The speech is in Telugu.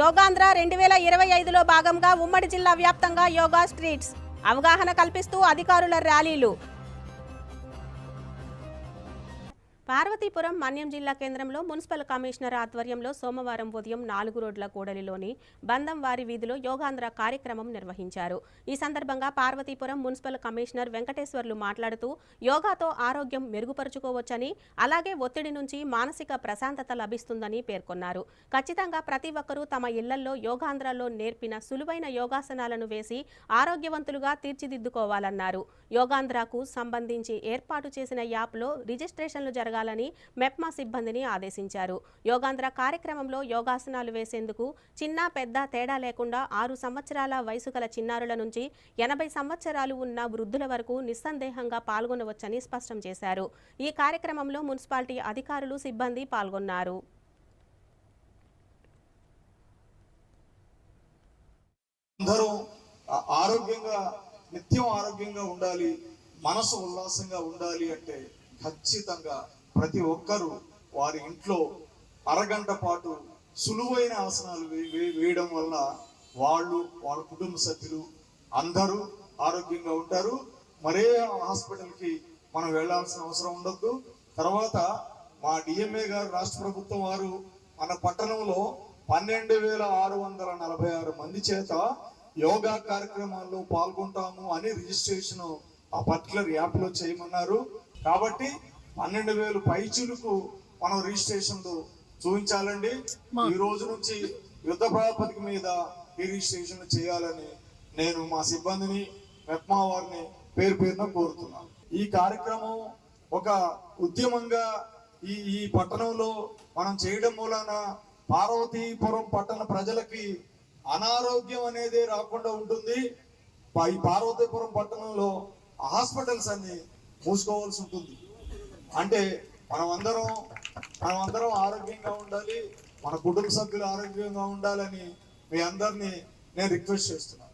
యోగాంధ్ర రెండు వేల ఇరవై ఐదులో భాగంగా ఉమ్మడి జిల్లా వ్యాప్తంగా యోగా స్ట్రీట్స్ అవగాహన కల్పిస్తూ అధికారుల ర్యాలీలు. పార్వతీపురం మన్యం జిల్లా కేంద్రంలో మున్సిపల్ కమిషనర్ ఆధ్వర్యంలో సోమవారం ఉదయం నాలుగు రోడ్ల కూడలిలోని బందం వారి వీధిలో యోగాంధ్ర కార్యక్రమం నిర్వహించారు. ఈ సందర్భంగా పార్వతీపురం మున్సిపల్ కమిషనర్ వెంకటేశ్వర్లు మాట్లాడుతూ యోగాతో ఆరోగ్యం మెరుగుపరుచుకోవచ్చని అలాగే ఒత్తిడి నుంచి మానసిక ప్రశాంతత లభిస్తుందని పేర్కొన్నారు. ఖచ్చితంగా ప్రతి ఒక్కరూ తమ ఇళ్ళల్లో యోగాంధ్రలో నేర్పిన సులువైన యోగాసనాలను వేసి ఆరోగ్యవంతులుగా తీర్చిదిద్దుకోవాలన్నారు. యోగాంధ్రకు సంబంధించి ఏర్పాటు చేసిన యాప్లో రిజిస్ట్రేషన్లు జరగ జరగాలని మెప్మా సిబ్బందిని ఆదేశించారు. యోగాంధ్ర కార్యక్రమంలో యోగాసనాలు వేసేందుకు చిన్న పెద్ద తేడా లేకుండా ఆరు సంవత్సరాల వయసు గల చిన్నారుల నుంచి ఎనభై సంవత్సరాలు ఉన్న వృద్ధుల వరకు నిస్సందేహంగా పాల్గొనవచ్చని స్పష్టం చేశారు. ఈ కార్యక్రమంలో మున్సిపాలిటీ అధికారులు సిబ్బంది పాల్గొన్నారు. అందరూ ఆరోగ్యంగా నిత్యం ఆరోగ్యంగా ఉండాలి మనసు ఉల్లాసంగా ఉండాలి అంటే ఖచ్చితంగా ప్రతి ఒక్కరూ వారి ఇంట్లో అరగంట పాటు సులువైన ఆసనాలు వే- వే- వేయడం వల్ల వాళ్ళు వాళ్ళ కుటుంబ సభ్యులు అందరూ ఆరోగ్యంగా ఉంటారు. మరే హాస్పిటల్కి మనం వెళ్ళాల్సిన అవసరం ఉండొద్దు. తర్వాత మా డిఎంఏ గారు రాష్ట్ర ప్రభుత్వం వారు మన పట్టణంలో పన్నెండు వేల ఆరు వందల నలభై ఆరు మంది చేత యోగా కార్యక్రమాల్లో పాల్గొంటాము అని రిజిస్ట్రేషన్ ఆ పర్టికులర్ యాప్లో చేయమన్నారు. కాబట్టి పన్నెండు వేలు పైచులకు మనం రిజిస్ట్రేషన్లు చూపించాలండి. ఈ రోజు నుంచి యుద్ధ ప్రాతిపదిక మీద ఈ రిజిస్ట్రేషన్ చేయాలని నేను మా సిబ్బందిని మెప్మా వారిని పేరు పేరున కోరుతున్నాను. ఈ కార్యక్రమం ఒక ఉద్యమంగా ఈ ఈ పట్టణంలో మనం చేయడం మూలన పార్వతీపురం పట్టణ ప్రజలకి అనారోగ్యం అనేది రాకుండా ఉంటుంది. ఈ పార్వతీపురం పట్టణంలో హాస్పిటల్స్ అన్ని మూసుకోవాల్సి ఉంటుంది. అంటే మనం అందరం మనం అందరం ఆరోగ్యంగా ఉండాలి మన కుటుంబ సభ్యులు ఆరోగ్యంగా ఉండాలని మీ అందరినీ నేను రిక్వెస్ట్ చేస్తున్నాను.